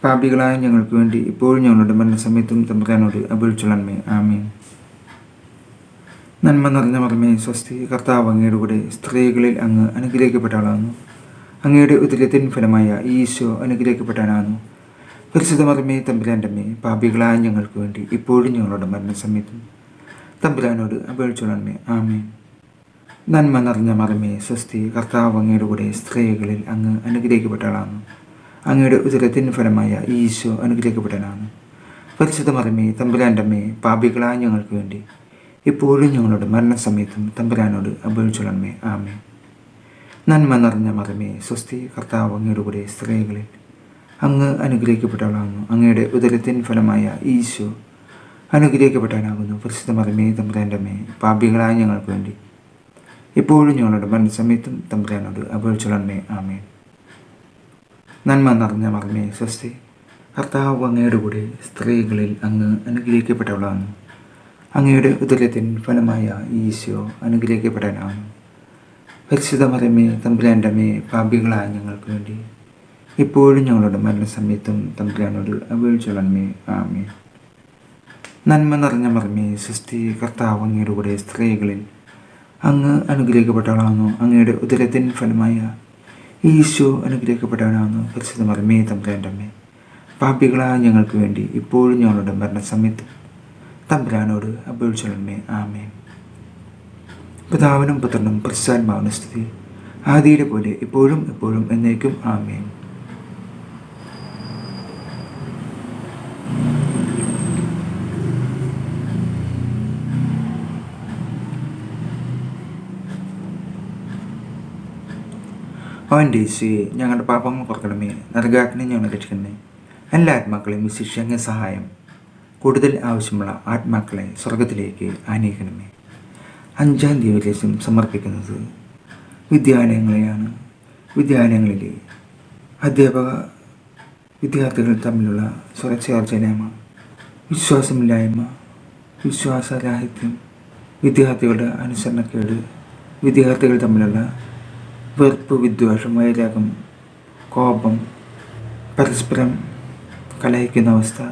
പാപികളായ ഞങ്ങൾക്ക് വേണ്ടി ഇപ്പോഴും ഞങ്ങളുടെ മരണസമയത്തും തമ്പുരാനോട് അപേക്ഷിച്ചോളമേ ആമേ നന്മ നിറഞ്ഞ മറമേ സ്വസ്തി കർത്താവ് അങ്ങയുടെ കൂടെ സ്ത്രീകളിൽ അങ്ങ് അനുഗ്രഹിക്കപ്പെട്ടവളാകുന്നു. അങ്ങയുടെ ഉദരത്തിൻ ഫലമായ ഈശോ അനുഗ്രഹിക്കപ്പെട്ടവനാകുന്നു. പരിശുദ്ധ തമ്പുരാന്റെ അമ്മേ പാപികളായ ഞങ്ങൾക്ക് വേണ്ടി ഇപ്പോഴും ഞങ്ങളുടെ മരണസമയത്തും തമ്പുരാനോട് അപേക്ഷിച്ചോളമേ ആമേ നന്മ നിറഞ്ഞ മറമേ സ്വസ്തി കർത്താവ് അങ്ങയുടെ കൂടെ സ്ത്രീകളിൽ അങ്ങ് അനുഗ്രഹിക്കപ്പെട്ടവളാണ്. അങ്ങയുടെ ഉദരത്തിന് ഫലമായ ഈശോ അനുഗ്രഹിക്കപ്പെട്ടനാണ് പരിശുദ്ധ തമ്പുരാന്റെ അമ്മേ പാപികളായ ഞങ്ങൾക്ക് വേണ്ടി ഇപ്പോഴും ഞങ്ങളുടെ മരണസമയത്തും തമ്പുരാനോട് അപേക്ഷിച്ചോളമേ ആമേ നന്മ നിറഞ്ഞ മറമേ സ്വസ്തി കർത്താവ് അങ്ങയുടെ കൂടെ സ്ത്രീകളിൽ അങ്ങ് അനുഗ്രഹിക്കപ്പെട്ടവളാകുന്നു. അങ്ങയുടെ ഉദരത്തിൻ ഫലമായ ഈശോ അനുഗ്രഹിക്കപ്പെട്ടവനാകുന്നു പരിശുദ്ധ മറമേ തമ്പുരാന്റെ അമ്മേ പാപികളായ ഞങ്ങൾക്ക് വേണ്ടി. ഇപ്പോഴും ഞങ്ങളുടെ മരണസമയത്തും തമ്പുരാനോട് അപേക്ഷിച്ചുള്ളമ്മേ ആമേ നന്മ നിറഞ്ഞ മറമേ സ്വസ്തി കർത്താവ് അങ്ങയുടെ കൂടെ സ്ത്രീകളിൽ അങ്ങ് അനുഗ്രഹിക്കപ്പെട്ടവളാണ് അങ്ങയുടെ ഉദരത്തിൻ ഫലമായ ഈശോ അനുഗ്രഹിക്കപ്പെടാനാകുന്നു. പരിശുദ്ധ മറമേ തമ്പുരാന്റെ അമ്മേ പാപികളായ ഞങ്ങൾക്ക് വേണ്ടി. ഇപ്പോഴും ഞങ്ങളുടെ മരണസമയത്തും തമ്പുരാനോട് അപേക്ഷിച്ചോളമേ ആമേ. നന്മ നിറഞ്ഞ മറമേ സൃഷ്ടി കർത്താവ് അങ്ങയുടെ കൂടെ സ്ത്രീകളിൽ അങ്ങ് അനുഗ്രഹിക്കപ്പെട്ടവളാകുന്നു. അങ്ങയുടെ ഉദരത്തിൻ ഫലമായ ഈശോ അനുഗ്രഹിക്കപ്പെട്ടവനാകുന്നു. പരിശുദ്ധ മറമേ തമ്പുരാന്റെ അമ്മേ. പാപികളായ ഞങ്ങൾക്ക് വേണ്ടി ഇപ്പോഴും ഞങ്ങളുടെ മരണസമയത്ത് തമ്പുരാനോട് അപേക്ഷിച്ചോളമേ ആമേ. പിതാവിനും പുത്രനും പ്രസാത്മാവിനും സ്തുതി. ആദിയുടെ പോലെ ഇപ്പോഴും എപ്പോഴും എന്നേക്കും ആമേൻ അവന്റെ ഡേസിയെ ഞങ്ങളുടെ പാപങ്ങൾ പുറക്കണമേ നരകാഗ്നി ഞങ്ങൾ രക്ഷിക്കണമേ. എല്ലാ ആത്മാക്കളെയും വിശിഷ്യങ്ങ സഹായം. കൂടുതൽ ആവശ്യമുള്ള ആത്മാക്കളെ സ്വർഗത്തിലേക്ക് ആനയിക്കണമേ. അഞ്ചാം ദിവസം സമർപ്പിക്കുന്നത് വിദ്യാലയങ്ങളെയാണ്. വിദ്യാലയങ്ങളിലെ അധ്യാപക വിദ്യാർത്ഥികൾ തമ്മിലുള്ള സ്വരച്ചേർച്ചയില്ലായ്മ വിശ്വാസമില്ലായ്മ വിശ്വാസരാഹിത്യം വിദ്യാർത്ഥികളുടെ അനുസരണക്കേട് വിദ്യാർത്ഥികൾ തമ്മിലുള്ള വെറുപ്പ് വിദ്വേഷം വൈരാഗം കോപം പരസ്പരം കലഹിക്കുന്ന അവസ്ഥ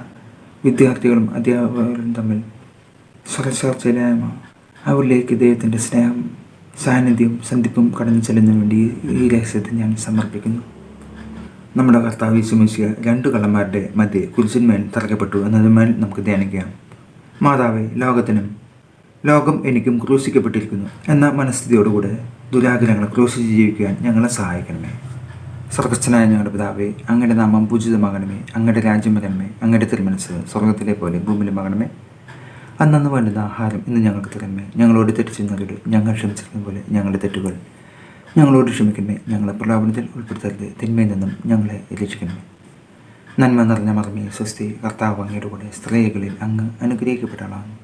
വിദ്യാർത്ഥികളും അധ്യാപകരും തമ്മിൽ സ്വരച്ചേർച്ചയില്ലായ്മ അവരിലേക്ക് ദൈവത്തിന്റെ സ്നേഹം സാന്നിധ്യവും സന്ധിപ്പും കടന്നു ചെല്ലുന്നതിന് വേണ്ടി ഈ രഹസ്യത്തെ ഞാൻ സമർപ്പിക്കുന്നു. നമ്മുടെ കർത്താവ് വിശ്വസിക്കുക രണ്ട് കള്ളന്മാരുടെ മധ്യേ കുരിശന്മേൽ തറക്കപ്പെട്ടു എന്നതുമേൽ നമുക്ക് ധ്യാനിക്കാം. മാതാവേ ലോകത്തിനും ലോകം എനിക്കും ക്രൂശിക്കപ്പെട്ടിരിക്കുന്നു എന്ന മനസ്ഥിതിയോടുകൂടെ ദുരാഗ്രഹങ്ങൾ ക്രൂശിച്ച് ജീവിക്കുവാൻ ഞങ്ങളെ സഹായിക്കണമേ. സ്വർഗസ്ഥനായ ഞങ്ങളുടെ പിതാവേ അങ്ങയുടെ നാമം പൂജിതമാകണമേ. അങ്ങയുടെ രാജ്യം വരണമേ. അങ്ങയുടെ തിരുമനസ് സ്വർഗത്തിലെ പോലെ ഭൂമിയിലുമാകണമേ അന്നന്ന് വേണ്ടുന്ന ആഹാരം ഇന്ന് ഞങ്ങൾക്ക് തരണമേ. ഞങ്ങളോട് തെറ്റ് ചെയ്യുന്നവരോട് ഞങ്ങൾ ക്ഷമിച്ചിരുന്ന പോലെ ഞങ്ങളുടെ തെറ്റുകൾ ഞങ്ങളോട് ക്ഷമിക്കണമേ. ഞങ്ങളെ പ്രലോഭനത്തിൽ ഉൾപ്പെടുത്തരുത്. തിന്മയിൽ നിന്നും ഞങ്ങളെ രക്ഷിക്കണമേ. നന്മ നിറഞ്ഞ മറമേ സ്വസ്തി കർത്താവ് അങ്ങയുടെ കൂടെ സ്ത്രീകളിൽ അങ്ങ് അനുഗ്രഹിക്കപ്പെട്ടവളാണ്.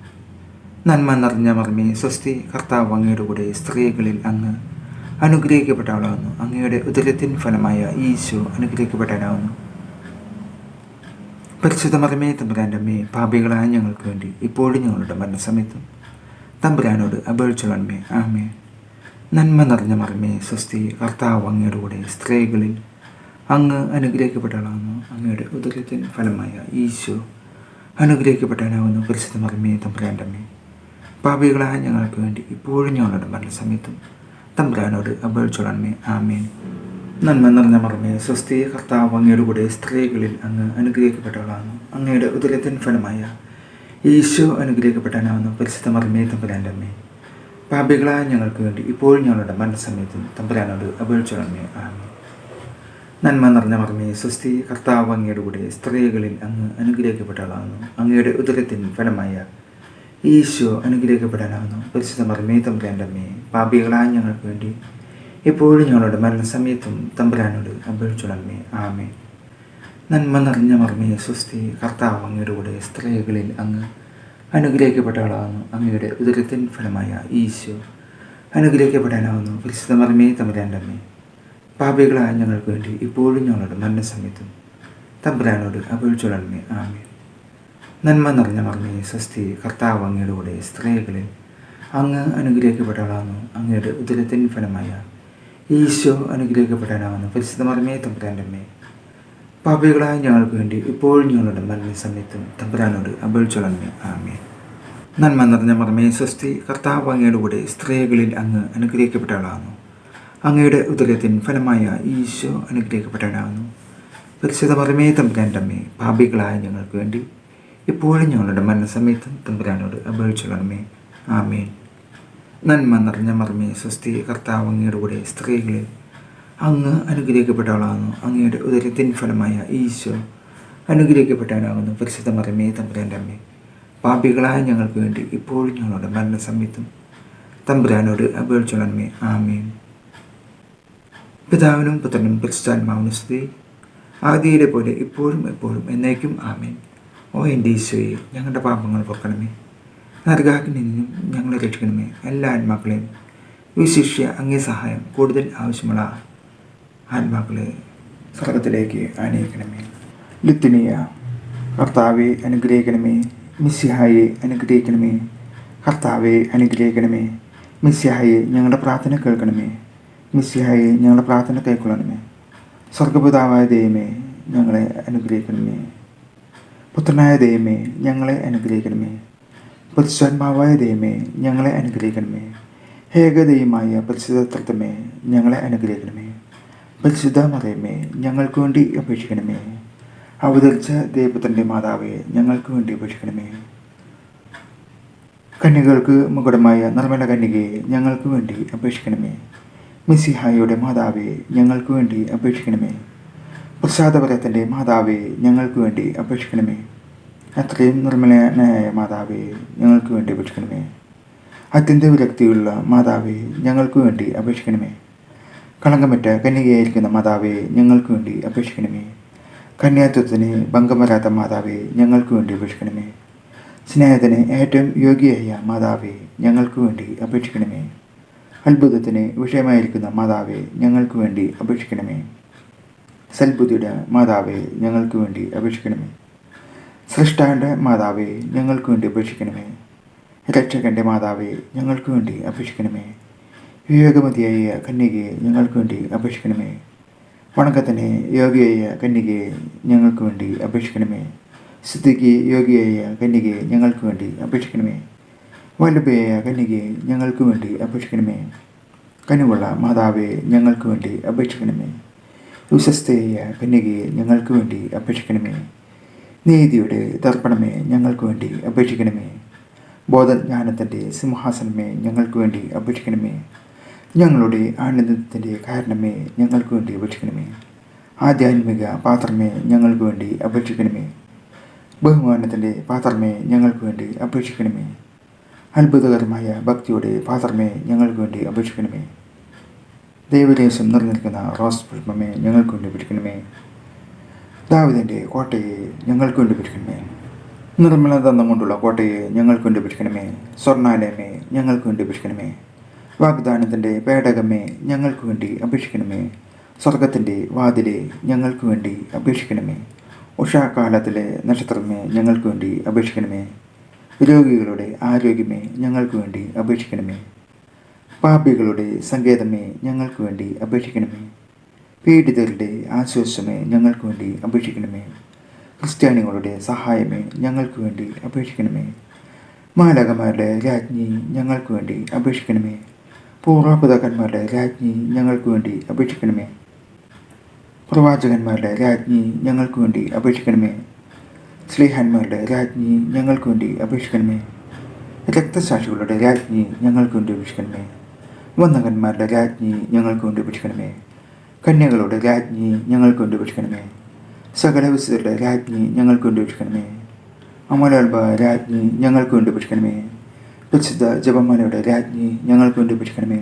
നന്മ നിറഞ്ഞ മർമ്മി സ്വസ്തി കർത്താവ് അങ്ങയുടെ കൂടെ സ്ത്രീകളിൽ അങ്ങ് അനുഗ്രഹിക്കപ്പെട്ടവളാകുന്നു. അങ്ങയുടെ ഉദരത്തിൻ ഫലമായ ഈശോ അനുഗ്രഹിക്കപ്പെട്ടവനാകുന്നു. പരിശുദ്ധ മറമേ തമ്പുരാന്റെ അമ്മയെ പാപികളായ ഞങ്ങൾക്ക് വേണ്ടി ഇപ്പോഴും ഞങ്ങളുടെ മരണസമയത്തും തമ്പുരാനോട് അപേക്ഷിച്ചോളണമേ ആമേ നന്മ നിറഞ്ഞ മറമേ സ്വസ്തി കർത്താവ് അങ്ങയുടെ കൂടെ സ്ത്രീകളിൽ അങ്ങ് അനുഗ്രഹിക്കപ്പെട്ടവളാകുന്നു. അങ്ങയുടെ ഉദരത്തിൻ ഫലമായ ഈശോ അനുഗ്രഹിക്കപ്പെട്ടവനാകുന്നു. പരിശുദ്ധ മറമേ തമ്പുരാന്റെ അമ്മേ. പാപികളായ ഞങ്ങൾക്ക് വേണ്ടി ഇപ്പോഴും ഞങ്ങളുടെ മരണസമയത്തും തമ്പുരാനോട് അപേക്ഷിച്ചോളണമേ. ആമേൻ. നന്മ നിറഞ്ഞ മറമേ സ്വസ്തി കർത്താവ് അങ്ങയുടെ കൂടെ സ്ത്രീകളിൽ അങ്ങ് അനുഗ്രഹിക്കപ്പെട്ടവളാണ് അങ്ങയുടെ ഉദരത്തിൻ ഫലമായ ഈശോ അനുഗ്രഹിക്കപ്പെട്ടനാവുന്ന പരിശുദ്ധ മറമേ തമ്പുരാന്റെ അമ്മേ. പാപികളായ ഞങ്ങൾക്ക് വേണ്ടി ഇപ്പോഴും ഞങ്ങളുടെ മരണസമയത്തും തമ്പുരാനോട് അപേക്ഷിച്ചോളണമേ. ആമേൻ. നന്മ നിറഞ്ഞ മറമേ സ്വസ്തി കർത്താവ് അങ്ങയുടെ കൂടെ സ്ത്രീകളിൽ അങ്ങ് അനുഗ്രഹിക്കപ്പെട്ടവളാണ് അങ്ങയുടെ ഉദരത്തിൻ ഫലമായ ഈശോ അനുഗ്രഹിക്കപ്പെടാനാകുന്നു. പരിശുദ്ധ മറമേ തമ്പുരാന്റെ അമ്മേ പാപികളായ ഞങ്ങൾക്ക് വേണ്ടി എപ്പോഴും ഞങ്ങളുടെ മരണസമയത്തും തമ്പുരാനോട് അപേക്ഷിച്ചുള്ളമ്മേ ആമേ നന്മ നിറഞ്ഞ മർമ്മയെ സ്വസ്തി കർത്താവ് അങ്ങയുടെ കൂടെ സ്ത്രീകളിൽ അങ്ങ് അനുഗ്രഹിക്കപ്പെട്ടവളാകുന്നു. അങ്ങയുടെ ഉദരത്തിൻ ഫലമായ ഈശോ അനുഗ്രഹിക്കപ്പെടാനാവുന്നു പരിശുദ്ധ മർമ്മേ തമ്പുരാന്റെ അമ്മേ പാപികളായ ഞങ്ങൾക്ക് വേണ്ടി ഇപ്പോഴും ഞങ്ങളുടെ മരണസമയത്തും തമ്പുരാനോട് അപേക്ഷിച്ചുള്ളമ്മേ ആമേ നന്മ നിറഞ്ഞ മറിഞ്ഞ സ്വസ്തി കർത്താവ് അങ്ങയുടെ കൂടെ സ്ത്രീകളിൽ അങ്ങ് അനുഗ്രഹിക്കപ്പെട്ടവളാകുന്നു അങ്ങയുടെ ഉദരത്തിൻ ഫലമായ ഈശോ അനുഗ്രഹിക്കപ്പെടാനാവുന്നു പരിശുദ്ധ മർമ്മേ തമ്പുരാന്റെ അമ്മേ. പാപികളായ ഞങ്ങൾക്ക് വേണ്ടി ഇപ്പോഴും ഞങ്ങളുടെ മരണസമയത്തും തമ്പുരാനോട് അപേക്ഷിച്ചോളമേ ആമേ നന്മ നിറഞ്ഞ മർമ്മേ സ്വസ്തി കർത്താവ് അങ്ങയുടെ കൂടെ സ്ത്രീകളിൽ അങ്ങ് അനുഗ്രഹിക്കപ്പെട്ടവളാകുന്നു അങ്ങയുടെ ഉദരത്തിൻ ഫലമായ ഈശോ അനുഗ്രഹിക്കപ്പെട്ടവനാകുന്നു പരിശുദ്ധ മർമ്മേ തമ്പുരാന്റെ അമ്മേ പാപികളായ ഞങ്ങൾക്ക് വേണ്ടി ഇപ്പോഴും ഞങ്ങളുടെ മരണസമയത്തും തമ്പുരാനോട് അപേക്ഷിച്ചോളമേ ആമേൻ. നന്മ നിറഞ്ഞ മർമ്മേ സ്വസ്തി കർത്താവ് അങ്ങയുടെ കൂടെ സ്ത്രീകളിൽ അങ്ങ് അനുഗ്രഹിക്കപ്പെട്ടവളാകുന്നു. അങ്ങയുടെ ഉദരത്തിൻ ഫലമായ ഈശോ അനുഗ്രഹിക്കപ്പെട്ടവനാകുന്നു. പരിശുദ്ധ മറമേ തമ്പുരാന്റെ അമ്മേ. പാപികളായ ഞങ്ങൾക്ക് വേണ്ടി ഇപ്പോഴും ഞങ്ങളുടെ മരണസമയത്തും തമ്പുരാനോട് അപേക്ഷിച്ചോളമേ ആമേൻ. പിതാവിനും പുത്രനും പരിശുദ്ധാത്മാവിനും സ്ത്രീ ആദിയിലെ പോലെ ഇപ്പോഴും എപ്പോഴും എന്നേക്കും ആമേൻ. ഓ എന്റെ ഈശോയെ ഞങ്ങളുടെ പാപങ്ങൾ പൊക്കണമേ. നരകാക്കിൽ നിന്നും ഞങ്ങളെ രക്ഷിക്കണമേ. എല്ലാ ആത്മാക്കളെയും വിശിഷ്യ അങ്ങേ സഹായം കൂടുതൽ ആവശ്യമുള്ള ആത്മാക്കളെ സ്വർഗത്തിലേക്ക് ആനയിക്കണമേ. ലിത്തിനിയ കർത്താവെ അനുഗ്രഹിക്കണമേ. മിസ്സിഹായെ അനുഗ്രഹിക്കണമേ. കർത്താവെ അനുഗ്രഹിക്കണമേ. മിസ്സിഹായെ ഞങ്ങളുടെ പ്രാർത്ഥന കേൾക്കണമേ. മിസ്സിഹായെ ഞങ്ങളുടെ പ്രാർത്ഥന കേൾക്കൊള്ളണമേ. സ്വർഗപിതാവായ ദൈവമേ ഞങ്ങളെ അനുഗ്രഹിക്കണമേ. പുത്രനായ ദൈവമേ ഞങ്ങളെ അനുഗ്രഹിക്കണമേ. പരിശുദ്ധാത്മാവായ ദൈവമേ ഞങ്ങളെ അനുഗ്രഹിക്കണമേ. ഏകദൈവമായ പരിശുദ്ധ തൃത്വമേ ഞങ്ങളെ അനുഗ്രഹിക്കണമേ. പരിശുദ്ധ മറിയമേ ഞങ്ങൾക്ക് വേണ്ടി അപേക്ഷിക്കണമേ അവതരിച്ച ദൈവത്തിന്റെ മാതാവേ ഞങ്ങൾക്ക് വേണ്ടി അപേക്ഷിക്കണമേ കന്യകൾക്ക് മുകുടമായ നിർമ്മല കന്യകയെ ഞങ്ങൾക്ക് വേണ്ടി അപേക്ഷിക്കണമേ. മിസിഹായുടെ മാതാവേ ഞങ്ങൾക്ക് വേണ്ടി അപേക്ഷിക്കണമേ. പ്രസാദപരത്തിന്റെ മാതാവേ ഞങ്ങൾക്ക് വേണ്ടി അപേക്ഷിക്കണമേ. അത്രയും നിർമ്മലനായ മാതാവേ ഞങ്ങൾക്ക് വേണ്ടി അപേക്ഷിക്കണമേ. അത്യന്ത വിരക്തിയുള്ള മാതാവേ ഞങ്ങൾക്ക് വേണ്ടി അപേക്ഷിക്കണമേ. കളങ്കമറ്റ കന്യകയായിരിക്കുന്ന മാതാവേ ഞങ്ങൾക്ക് വേണ്ടി അപേക്ഷിക്കണമേ. കന്യാത്വത്തിന് ഭംഗം വരാത്ത മാതാവേ ഞങ്ങൾക്ക് വേണ്ടി അപേക്ഷിക്കണമേ. സ്നേഹത്തിന് ഏറ്റവും യോഗ്യയായ മാതാവേ ഞങ്ങൾക്ക് വേണ്ടി അപേക്ഷിക്കണമേ. അത്ഭുതത്തിന് വിഷയമായിരിക്കുന്ന മാതാവെ ഞങ്ങൾക്ക് വേണ്ടി അപേക്ഷിക്കണമേ. സൽബുദ്ധിയുടെ മാതാവെ ഞങ്ങൾക്ക് വേണ്ടി അപേക്ഷിക്കണമേ. സൃഷ്ടാവിന്റെ മാതാവെ ഞങ്ങൾക്ക് വേണ്ടി അപേക്ഷിക്കണമേ. രക്ഷകന്റെ മാതാവെ ഞങ്ങൾക്ക് വേണ്ടി അപേക്ഷിക്കണമേ. വിവേകമതിയായ കന്യകയെ ഞങ്ങൾക്ക് വേണ്ടി അപേക്ഷിക്കണമേ. വണക്കത്തിന് യോഗിയായ കന്യകയെ ഞങ്ങൾക്ക് വേണ്ടി അപേക്ഷിക്കണമേ. സിദ്ധിക്ക് യോഗിയായ കന്യകയെ ഞങ്ങൾക്ക് വേണ്ടി അപേക്ഷിക്കണമേ. വല്ലഭയായ കന്യകയെ ഞങ്ങൾക്ക് വേണ്ടി അപേക്ഷിക്കണമേ. കനുവുള്ള മാതാവെ ഞങ്ങൾക്ക് വേണ്ടി അപേക്ഷിക്കണമേ. വിശ്വസ്തയായ കന്യകയെ ഞങ്ങൾക്ക് വേണ്ടി അപേക്ഷിക്കണമേ. നീതിയുടെ തർപ്പണമേ ഞങ്ങൾക്ക് വേണ്ടി അപേക്ഷിക്കണമേ. ബോധജ്ഞാനത്തിന്റെ സിംഹാസനമേ ഞങ്ങൾക്ക് വേണ്ടി അപേക്ഷിക്കണമേ. ഞങ്ങളുടെ ആനന്ദത്തിന്റെ കാരണമേ ഞങ്ങൾക്ക് വേണ്ടി അപേക്ഷിക്കണമേ. ആധ്യാത്മിക പാത്രമേ ഞങ്ങൾക്ക് വേണ്ടി അപേക്ഷിക്കണമേ. ബഹുമാനത്തിന്റെ പാത്രമേ ഞങ്ങൾക്ക് വേണ്ടി അപേക്ഷിക്കണമേ. അത്ഭുതകരമായ ഭക്തിയുടെ പാത്രമേ ഞങ്ങൾക്ക് വേണ്ടി അപേക്ഷിക്കണമേ. ദൈവദേശം നിറഞ്ഞിരിക്കുന്ന റോസ് പുഷ്പമേ ഞങ്ങൾക്ക് വേണ്ടി പിടിക്കണമേ. ദാവിദിന്റെ കോട്ടയെ ഞങ്ങൾക്ക് വേണ്ടി പിടിക്കണമേ. നിർമ്മല ദന്തം കൊണ്ടുള്ള കോട്ടയെ ഞങ്ങൾക്ക് വേണ്ടി പിടിക്കണമേ. സ്വർണാലയമേ ഞങ്ങൾക്ക് വേണ്ടി പിടിക്കണമേ. വാഗ്ദാനത്തിന്റെ പേടകമേ ഞങ്ങൾക്ക് വേണ്ടി അപേക്ഷിക്കണമേ. സ്വർഗത്തിന്റെ വാതിലെ ഞങ്ങൾക്ക് വേണ്ടി അപേക്ഷിക്കണമേ. ഉഷാകാലത്തിലെ നക്ഷത്രമേ ഞങ്ങൾക്ക് വേണ്ടി അപേക്ഷിക്കണമേ. രോഗികളുടെ ആരോഗ്യമേ ഞങ്ങൾക്ക് വേണ്ടി അപേക്ഷിക്കണമേ. പാപികളുടെ സങ്കേതമേ ഞങ്ങൾക്ക് വേണ്ടി അപേക്ഷിക്കണമേ. പീഡിതരുടെ ആശ്വാസമേ ഞങ്ങൾക്ക് വേണ്ടി അപേക്ഷിക്കണമേ. ക്രിസ്ത്യാനികളുടെ സഹായമേ ഞങ്ങൾക്ക് വേണ്ടി അപേക്ഷിക്കണമേ. മാലകന്മാരുടെ രാജ്ഞി ഞങ്ങൾക്ക് വേണ്ടി അപേക്ഷിക്കണമേ. പൂർവപിതാക്കന്മാരുടെ രാജ്ഞി ഞങ്ങൾക്ക് വേണ്ടി അപേക്ഷിക്കണമേ. പ്രവാചകന്മാരുടെ രാജ്ഞി ഞങ്ങൾക്ക് വേണ്ടി അപേക്ഷിക്കണമേ. സ്ലേഹന്മാരുടെ രാജ്ഞി ഞങ്ങൾക്ക് വേണ്ടി അപേക്ഷിക്കണമേ. രക്തസാക്ഷികളുടെ രാജ്ഞി ഞങ്ങൾക്ക് വേണ്ടി അപേക്ഷിക്കണമേ. വന്ദകന്മാരുടെ രാജ്ഞി ഞങ്ങൾക്ക് വേണ്ടി പിടിക്കണമേ കന്യകളുടെ രാജ്ഞി ഞങ്ങൾക്ക് വേണ്ടി പിടിക്കണമേ സകല വിശുദ്ധരുടെ രാജ്ഞി ഞങ്ങൾക്ക് വേണ്ടി പിടിക്കണമേ അമലാൽബ രാജ്ഞി ഞങ്ങൾക്ക് വേണ്ടി പിടിക്കണമേ പ്രസിദ്ധ ജപമാലയുടെ രാജ്ഞി ഞങ്ങൾക്ക് വേണ്ടി പിടിക്കണമേ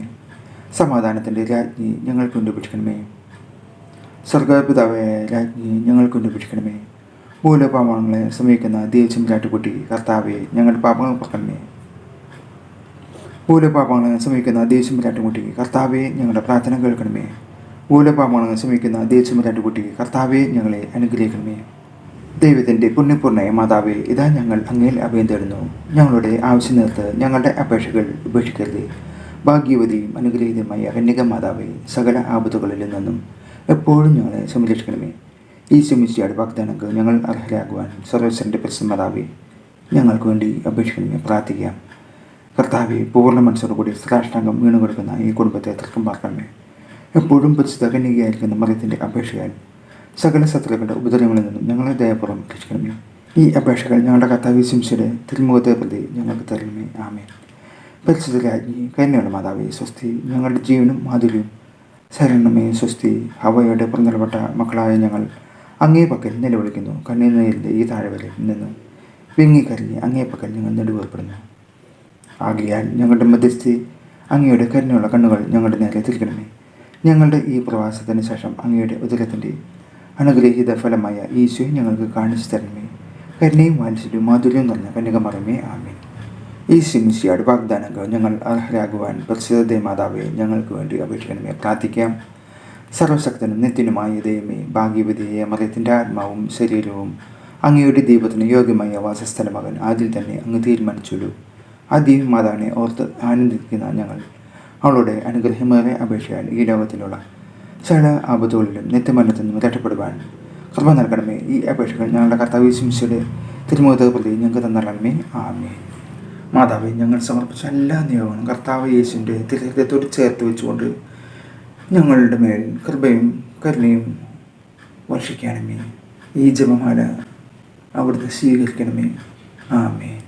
സമാധാനത്തിന്റെ രാജ്ഞി ഞങ്ങൾക്ക് വേണ്ടി പിടിക്കണമേ സ്വർഗപിതാവായ രാജ്ഞി ഞങ്ങൾക്ക് വേണ്ടി പിടിക്കണമേ മൂലപാപങ്ങളെ സമീപിക്കുന്ന ദേവ്യം ചാട്ടുകുട്ടി കർത്താവെ ഞങ്ങളുടെ പാപങ്ങൾ പുറക്കണമേ മൂലപാപങ്ങളെ സമീപിക്കുന്ന ദേവ്യം ചാട്ടുകുട്ടി കർത്താവെ ഞങ്ങളുടെ പ്രാർത്ഥന കേൾക്കണമേ. മൂലപാപങ്ങളെ സമീപിക്കുന്ന ദേവ്യം ചാട്ടുകുട്ടി കർത്താവെ ഞങ്ങളെ അനുഗ്രഹിക്കണമേ. ദൈവത്തിന്റെ പുണ്യപൂർണയ മാതാവെ ഇതാ ഞങ്ങൾ അങ്ങയിൽ അഭയം തേടുന്നു. ഞങ്ങളുടെ ആവശ്യം നേർത്ത് ഞങ്ങളുടെ അപേക്ഷകൾ ഉപേക്ഷിക്കരുത്. ഭാഗ്യവതിയും അനുഗ്രഹീതമായ കന്യക മാതാവെ സകല ആപത്തുകളിൽ നിന്നും എപ്പോഴും ഞങ്ങളെ സംരക്ഷിക്കണമേ ഈ സെമിസ്റ്റിയുടെ വാഗ്ദാനങ്ങൾക്ക് ഞങ്ങൾ അർഹരാകുവാൻ സർവേശ്വരന്റെ പ്രസന്നതാവെ ഞങ്ങൾക്ക് വേണ്ടി അപേക്ഷിക്കണമേ പ്രാർത്ഥിക്കാം. കർത്താവെ പൂർണ മനസ്സോടുകൂടി ശ്രാഷ്ടാംഗം വീണു കൊടുക്കുന്ന ഈ കുടുംബത്തെ തർക്കം പാർക്കണമേ എപ്പോഴും പരിശുദ്ധ കന്യകയായിരിക്കുന്ന മറിയത്തിന്റെ അപേക്ഷയാൽ സകല ശത്രുക്കളുടെ ഉപദ്രവങ്ങളിൽ നിന്നും ഞങ്ങളെ ദയപൂർവം രക്ഷിക്കണമേ. ഈ അപേക്ഷകൾ ഞങ്ങളുടെ കർത്താവ് ശിംശയുടെ തിരുമുഖത്തെ പ്രതി ഞങ്ങൾക്ക് തരണമേ. ആമേ പരിശുദ്ധ രാജ്ഞി കന്യയുടെ മാതാവേ സ്വസ്തി ഞങ്ങളുടെ ജീവനും മാധുര്യവും ശരണമേ സ്വസ്തി. ഹവയുടെ പുറന്തള്ളപ്പെട്ട മക്കളായ ഞങ്ങൾ അങ്ങേ പക്കൽ നിലവിളിക്കുന്നു. കണ്ണീർനീരിന്റെ ഈ താഴെ വരെ നിന്ന് വിങ്ങിക്കരിഞ്ഞ് അങ്ങേ പക്കൽ ഞങ്ങൾ നെടുവേർപ്പെടുന്നു. ആകയാൽ ഞങ്ങളുടെ മധ്യസ്ഥി അങ്ങയുടെ കരുണയുള്ള കണ്ണുകൾ ഞങ്ങളുടെ നേരെ തിരിക്കണമേ ഞങ്ങളുടെ ഈ പ്രവാസത്തിന് ശേഷം അങ്ങയുടെ ഉദരത്തിന്റെ അനുഗ്രഹീത ഫലമായ ഈശോയെ ഞങ്ങൾക്ക് കാണിച്ചു തരണമേ. കരുണയും വാത്സല്യവും മാധുര്യവും നിറഞ്ഞ കന്യകമറമേ ആമേ ഈ സിമിസിയാട് വാഗ്ദാനങ്ങൾ ഞങ്ങൾ അർഹരാകുവാൻ പ്രസിദ്ധ മാതാവെ ഞങ്ങൾക്ക് വേണ്ടി അപേക്ഷിക്കണമേ. പ്രാർത്ഥിക്കാം. സർവശക്തനും നിത്യനുമായ ദൈവമേ ഭാഗ്യവതിയെ മറിയത്തിന്റെ ആത്മാവും ശരീരവും അങ്ങയുടെ ദീപത്തിന് യോഗ്യമായ വാസസ്ഥലമകൻ ആദ്യം തന്നെ അങ്ങ് തീരുമാനിച്ചുള്ളൂ ആ മാതാവിനെ ഓർത്ത് ആനന്ദിക്കുന്ന ഞങ്ങൾ. അവളുടെ അനുഗ്രഹമേറെ അപേക്ഷയാൽ ഈ ലോകത്തിലുള്ള സകല ആപത്തുകളിലും നിത്യമരണത്തിൽ നിന്നും രക്ഷപ്പെടുവാൻ. കൃപ നൽകണമേ. ഈ അപേക്ഷകൾ ഞങ്ങളുടെ കർത്താവ് ശിംസയുടെ തിരുമുഖത്തെ പ്രതി ഞങ്ങൾക്ക് തന്നരണമേ. ആമേ മാതാവെ ഞങ്ങൾ സമർപ്പിച്ച എല്ലാ നിയോഗങ്ങളും കർത്താവ് യേശുവിന്റെ തിരഹൃദയത്തോട് ചേർത്ത് വെച്ചുകൊണ്ട് ഞങ്ങളുടെ മേൽ കൃപയും കരുണയും വർഷിക്കണമേ. ഈ ജപമാല അവിടുത്തെ സ്വീകരിക്കണമേ. ആമേ